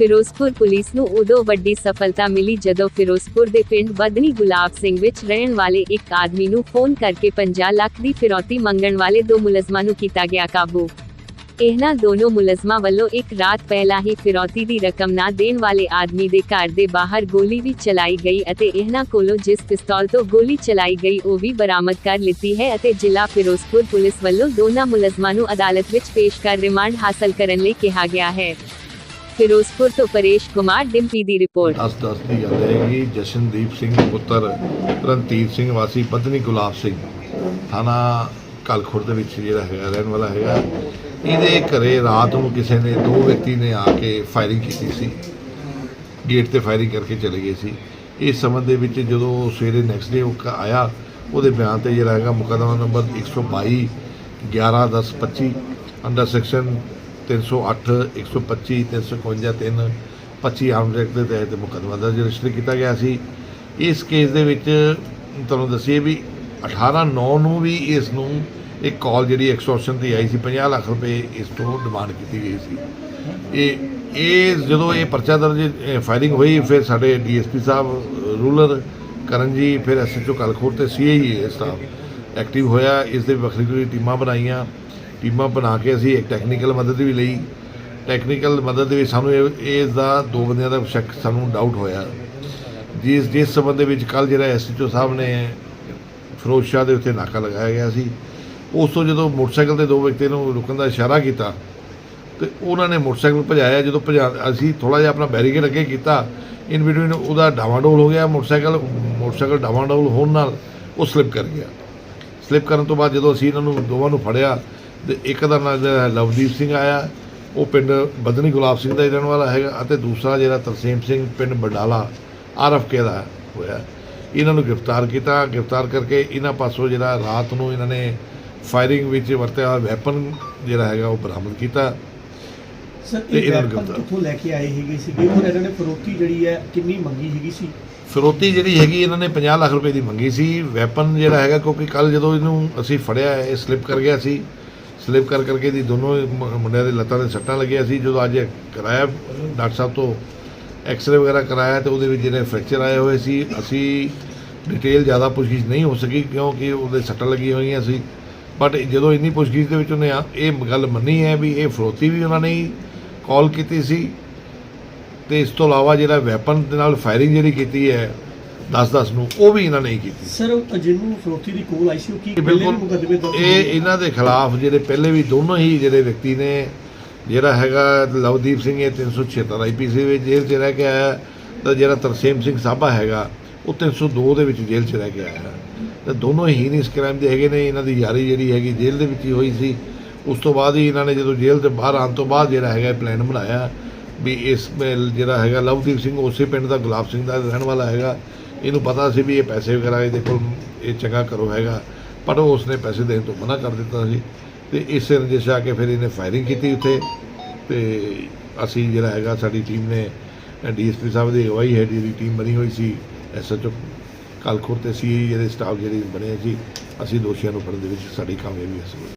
Firozpur police ਨੂੰ ਉਦੋਂ ਵੱਡੀ ਸਫਲਤਾ ਮਿਲੀ ਜਦੋਂ ਫਿਰੋਜ਼ਪੁਰ ਦੇ ਪਿੰਡ ਬਦਨੀ ਗੁਲਾਬ ਸਿੰਘ ਵਿੱਚ ਰਹਿਣ ਵਾਲੇ ਇੱਕ ਆਦਮੀ ਨੂੰ ਫੋਨ ਕਰਕੇ 50 ਲੱਖ ਦੀ ਫਿਰੌਤੀ ਮੰਗਣ ਵਾਲੇ ਦੋ ਮੁਲਜ਼ਮਾਂ ਨੂੰ ਕੀਤਾ ਗਿਆ ਕਾਬੂ। ਇਹਨਾਂ ਦੋਨੋਂ ਮੁਲਜ਼ਮਾਂ ਵੱਲੋਂ ਇੱਕ ਰਾਤ ਪਹਿਲਾਂ ਹੀ ਫਿਰੌਤੀ ਦੀ ਰਕਮ ਨਾ ਦੇਣ ਵਾਲੇ ਆਦਮੀ ਦੇ ਘਰ ਦੇ ਬਾਹਰ ਗੋਲੀ ਵੀ ਚਲਾਈ ਗਈ ਅਤੇ ਇਹਨਾਂ ਕੋਲੋਂ ਜਿਸ ਪਿਸਤੌਲ ਤੋਂ ਗੋਲੀ ਚਲਾਈ ਗਈ, ਉਹ ਵੀ ਬਰਾਮਦ ਕਰ ਲਿੱਤੀ ਹੈ ਅਤੇ ਜ਼ਿਲ੍ਹਾ ਫਿਰੋਜ਼ਪੁਰ ਪੁਲਿਸ ਵੱਲੋਂ ਦੋਨਾਂ ਮੁਲਜ਼ਮਾਂ ਨੂੰ ਅਦਾਲਤ ਵਿੱਚ ਪੇਸ਼ ਕਰ ਰਿਮਾਂਡ ਹਾਸਲ ਕਰਨ ਲਈ ਕਿਹਾ ਗਿਆ ਹੈ। ਫਿਰੋਜ਼ਪੁਰ ਤੋਂ ਪਰੇਸ਼ ਕੁਮਾਰ, ਡਿੰਪੀ ਦੀ ਰਿਪੋਰਟ। ਦਸ ਦਸ ਦੀ ਗੱਲ ਹੈ ਕਿ ਜਸ਼ਨਦੀਪ ਸਿੰਘ ਪੁੱਤਰ ਰਣਧੀਰ ਸਿੰਘ ਵਾਸੀ, ਪਤਨੀ ਗੁਲਾਬ ਸਿੰਘ। ਥਾਣਾ ਕਲਖੁਰ ਦੇ ਵਿੱਚ ਜਿਹੜਾ ਹੈਗਾ, ਰਹਿਣ ਵਾਲਾ ਹੈਗਾ। ਇਹਦੇ ਘਰੇ ਰਾਤ ਨੂੰ ਕਿਸੇ ਨੇ, ਦੋ ਵਿਅਕਤੀ ਨੇ ਆ ਕੇ ਫਾਇਰਿੰਗ ਕੀਤੀ ਸੀ। ਗੇਟ ਤੇ ਫਾਇਰਿੰਗ ਕਰਕੇ ਚਲੇ ਗਏ ਸੀ। ਇਸ ਸੰਬੰਧ ਦੇ ਵਿੱਚ ਜਦੋਂ ਸਵੇਰੇ ਨੈਕਸਟ ਡੇ ਉਹ ਕ- ਆਇਆ, ਉਹਦੇ ਬਿਆਨ ਤੇ ਜਿਹੜਾ ਹੈਗਾ, ਮੁਕੱਦਮਾ number 122 11 10 25 under section 308 125 351 3 25 arm act ਦੇ ਤਹਿਤ ਮੁਕੱਦਮਾ ਦਰਜ ਰਜਿਸਟਰ ਕੀਤਾ ਗਿਆ ਸੀ। ਇਸ ਕੇਸ ਦੇ ਵਿੱਚ ਤੁਹਾਨੂੰ ਦੱਸੀਏ ਵੀ 18 9 ਨੂੰ ਵੀ ਇਸ ਨੂੰ ਇੱਕ ਕਾਲ ਜਿਹੜੀ ਐਕਸਟੋਰਸ਼ਨ ਦੀ ਆਈ ਸੀ 50 ਲੱਖ ਰੁਪਏ ਇਸ ਤੋਂ ਡਿਮਾਂਡ ਕੀਤੀ ਗਈ ਸੀ। ਇਹ ਇਹ ਜਦੋਂ ਇਹ ਪਰਚਾ ਦਰਜ ਫਾਇਰਿੰਗ ਹੋਈ, ਫਿਰ ਸਾਡੇ ਡੀਐਸਪੀ ਸਾਹਿਬ ਰੂਲਰ ਕਰਨ ਜੀ ਫਿਰ ਐਸਐਚਓ ਕਲਖੋਰ ਤੇ ਸੀਆਈ ਸਟਾਫ ਐਕਟਿਵ ਹੋਇਆ। ਇਸ ਦੇ ਵੱਖਰੀ ਵੱਖਰੀ ਟੀਮਾਂ ਬਣਾਈਆਂ। ਟੀਮਾਂ ਬਣਾ ਕੇ ਅਸੀਂ ਇੱਕ ਟੈਕਨੀਕਲ ਮਦਦ ਵੀ ਲਈ। ਟੈਕਨੀਕਲ ਮਦਦ ਦੇ ਵਿੱਚ ਸਾਨੂੰ ਇਹ ਇਸ ਦਾ ਦੋ ਬੰਦਿਆਂ ਦਾ ਸ਼ੱਕ ਸਾਨੂੰ ਡਾਊਟ ਹੋਇਆ। ਜਿਸ ਜਿਸ ਸੰਬੰਧ ਦੇ ਵਿੱਚ ਕੱਲ ਜਿਹੜਾ ਐਸਐਚਓ ਸਾਹਿਬ ਨੇ ਫਿਰੋਜ਼ ਸ਼ਾਹ ਦੇ ਉੱਤੇ ਨਾਕਾ ਲਗਾਇਆ ਗਿਆ ਸੀ, ਉਸ ਤੋਂ ਜਦੋਂ ਮੋਟਰਸਾਈਕਲ ਤੇ ਦੋ ਵਿਅਕਤੀ ਨੂੰ ਰੁਕਣ ਦਾ ਇਸ਼ਾਰਾ ਕੀਤਾ, ਤੇ ਉਹਨਾਂ ਨੇ ਮੋਟਰਸਾਈਕਲ ਭਜਾਇਆ, ਜਦੋਂ ਭਜਾ ਅਸੀਂ ਥੋੜਾ ਜਿਹਾ ਆਪਣਾ ਬੈਰੀਕੇਡ ਅੱਗੇ ਕੀਤਾ ਇਨ ਬਿਟਵੀਨ ਉਹਦਾ ਡਾਵਾਂਡੋਲ ਹੋ ਗਿਆ, ਮੋਟਰਸਾਈਕਲ ਮੋਟਰਸਾਈਕਲ ਡਾਵਾਂਡੋਲ ਹੋਣ ਨਾਲ ਉਹ ਸਲਿੱਪ ਕਰ ਗਿਆ। ਸਲਿੱਪ ਕਰਨ ਤੋਂ ਬਾਅਦ ਜਦੋਂ ਅਸੀਂ ਇਹਨਾਂ ਨੂੰ ਦੋਵਾਂ ਨੂੰ ਫੜਿਆ ਤੇ ਇੱਕ ਦਾ ਨਾਮ ਜਿਹੜਾ ਲਵਦੀਪ ਸਿੰਘ ਆਇਆ। ਉਹ ਪਿੰਡ ਬਦਨੀ ਗੁਲਾਬ ਸਿੰਘ ਦਾ ਰਹਿਣ ਵਾਲਾ ਹੈਗਾ ਅਤੇ ਦੂਸਰਾ ਜਿਹੜਾ ਤਰਸੇਮ ਸਿੰਘ ਪਿੰਡ ਬੰਡਾਲਾ ਆਰਐਫਕੇ ਦਾ ਹੋਇਆ। ਇਹਨਾਂ ਨੂੰ ਗ੍ਰਿਫਤਾਰ ਕੀਤਾ। ਗ੍ਰਿਫਤਾਰ ਕਰਕੇ ਇਹਨਾਂ ਪਾਸੋਂ ਜਿਹੜਾ ਰਾਤ ਨੂੰ ਇਹਨਾਂ ਨੇ ਫਾਇਰਿੰਗ ਵਿੱਚ ਵਰਤਿਆ ਹੋਇਆ ਵੈਪਨ ਜਿਹੜਾ ਹੈਗਾ ਉਹ ਬਰਾਮਦ ਕੀਤਾ ਸਰ ਇਹ ਇਹਨਾਂ ਨੂੰ ਵੈਪਨ। ਕਿੱਥੋਂ ਲੈ ਕੇ ਆਏ ਹੈਗੇ ਸੀਗੇ? ਔਰ ਇਹਨਾਂ ਨੇ ਫਰੋਤੀ ਜਿਹੜੀ ਹੈ ਕਿੰਨੀ ਮੰਗੀ ਹੈਗੀ ਸੀ? ਫਿਰੋਤੀ ਜਿਹੜੀ ਹੈਗੀ ਇਹਨਾਂ ਨੇ 50 ਲੱਖ ਰੁਪਏ ਦੀ ਮੰਗੀ ਸੀ। ਵੈਪਨ ਜਿਹੜਾ ਹੈਗਾ ਕਿਉਂਕਿ ਕੱਲ ਜਦੋਂ ਇਹਨੂੰ ਅਸੀਂ ਫੜਿਆ ਇਹ ਸਲਿੱਪ ਕਰ ਗਿਆ ਸੀ। ਸਲਿੱਪ ਕਰ ਕਰਕੇ ਦੀ ਦੋਨੋਂ ਮ- ਮੁੰਡਿਆਂ ਦੇ ਲੱਤਾਂ ਦੇ ਸੱਟਾਂ ਲੱਗੀਆਂ ਸੀ। ਜਦੋਂ ਅੱਜ ਕਰਾਇਆ, ਡਾਕਟਰ ਸਾਹਿਬ ਤੋਂ ਐਕਸਰੇ ਵਗੈਰਾ ਕਰਾਇਆ ਤੇ ਉਹਦੇ ਵਿੱਚ ਜਿਹੜੇ ਫ੍ਰੈਕਚਰ ਆਏ ਹੋਏ ਸੀ, ਅਸੀਂ ਡਿਟੇਲ ਜ਼ਿਆਦਾ ਪੁੱਛਗਿੱਛ ਨਹੀਂ ਹੋ ਸਕੀ ਕਿਉਂਕਿ ਉਹਦੇ ਸੱਟਾਂ ਲੱਗੀਆਂ ਹੋਈਆਂ ਸੀ। ਬਟ ਜਦੋਂ ਇੰਨੀ ਪੁੱਛਗਿੱਛ ਦੇ ਵਿੱਚ ਉਹਨੇ ਇਹ ਗੱਲ ਮੰਨੀ ਹੈ ਵੀ ਇਹ ਫਰੋਤੀ ਵੀ ਉਹਨਾਂ ਨੇ ਕਾਲ ਕੀਤੀ ਸੀ। ਤੇ ਇਸ ਤੋਂ ਇਲਾਵਾ ਜਿਹੜਾ ਵੈਪਨ ਦੇ ਨਾਲ ਫਾਇਰਿੰਗ ਜਿਹੜੀ ਕੀਤੀ ਹੈ 10-10 ਨੂੰ ਉਹ ਵੀ ਇਹਨਾਂ ਨੇ ਹੀ ਕੀਤੀ। ਸਰ ਜਿਹਨੂੰ ਫਰੋਤੀ ਦੀ ਕੋਲ ਆਈ ਸੀ ਉਹ ਕੀ ਬਿਲਕੁਲ ਮੁਕੱਦਮੇ ਦਰਜ ਇਹ? ਇਹਨਾਂ ਦੇ ਖਿਲਾਫ ਜਿਹੜੇ ਪਹਿਲੇ ਵੀ ਦੋਨੋਂ ਹੀ ਜਿਹੜੇ ਵਿਅਕਤੀ ਨੇ ਜਿਹੜਾ ਹੈਗਾ ਲਵਦੀਪ ਸਿੰਘ ਇਹ 376 ਆਈਪੀਸੀ ਵਿੱਚ ਜੇਲ੍ਹ 'ਚ ਰਹਿ ਕੇ ਆਇਆ ਤਾਂ ਜਿਹੜਾ ਤਰਸੇਮ ਸਿੰਘ ਸਾਬਾ ਹੈਗਾ ਉਹ 302 ਦੇ ਵਿੱਚ ਜੇਲ੍ਹ 'ਚ ਰਹਿ ਕੇ ਆਇਆ ਤੇ ਦੋਨੋਂ ਹੀ ਨਹੀਂ ਇਸ ਕ੍ਰਾਈਮ ਦੇ ਹੈਗੇ ਨੇ ਇਹਨਾਂ ਦੀ ਯਾਰੀ ਜਿਹੜੀ ਹੈਗੀ ਜੇਲ੍ਹ ਦੇ ਵਿੱਚ ਹੀ ਹੋਈ ਸੀ। ਉਸ ਤੋਂ ਬਾਅਦ ਹੀ ਇਹਨਾਂ ਨੇ ਜਦੋਂ ਜੇਲ੍ਹ ਤੋਂ ਬਾਹਰ ਆਉਣ ਤੋਂ ਬਾਅਦ ਜਿਹੜਾ ਹੈਗਾ ਪਲਾਨ ਬਣਾਇਆ ਵੀ ਇਸ ਜਿਹੜਾ ਹੈਗਾ ਲਵਦੀਪ ਸਿੰਘ ਉਸੇ ਪਿੰਡ ਦਾ ਗੁਲਾਬ ਸਿੰਘ ਦਾ ਰਹਿਣ ਵਾਲਾ ਹੈਗਾ ਇਹਨੂੰ ਪਤਾ ਸੀ ਵੀ ਇਹ ਪੈਸੇ ਵਗੈਰਾ ਇਹਦੇ ਕੋਲ ਇਹ ਚੰਗਾ ਕਰੋ ਹੈਗਾ, ਪਰ ਉਹ ਉਸਨੇ ਪੈਸੇ ਦੇਣ ਤੋਂ ਮਨਾ ਕਰ ਦਿੱਤਾ ਸੀ। ਤੇ ਇਸੇ ਰੰਜਿਸ਼ ਆ ਕੇ ਫਿਰ ਇਹਨੇ ਫਾਇਰਿੰਗ ਕੀਤੀ ਉੱਥੇ। ਤੇ ਅਸੀਂ ਜਿਹੜਾ ਹੈਗਾ, ਸਾਡੀ ਟੀਮ ਨੇ ਡੀਐਸਪੀ ਸਾਹਿਬ ਦੀ ਅਗਵਾਈ ਹੈ ਜਿਹੜੀ ਟੀਮ ਬਣੀ ਹੋਈ ਸੀ ਐਸਐਚਓ ਕਲਖੁਰ ਤੇ ਸੀ ਜਿਹੜੇ ਸਟਾਫ ਜਿਹੜੇ ਬਣੇ ਸੀ, ਅਸੀਂ ਦੋਸ਼ੀਆਂ ਨੂੰ ਫੜਨ ਦੇ ਵਿੱਚ ਸਾਡੀ ਕਾਮਯਾਬੀ ਹਾਸਲ ਹੋਈ।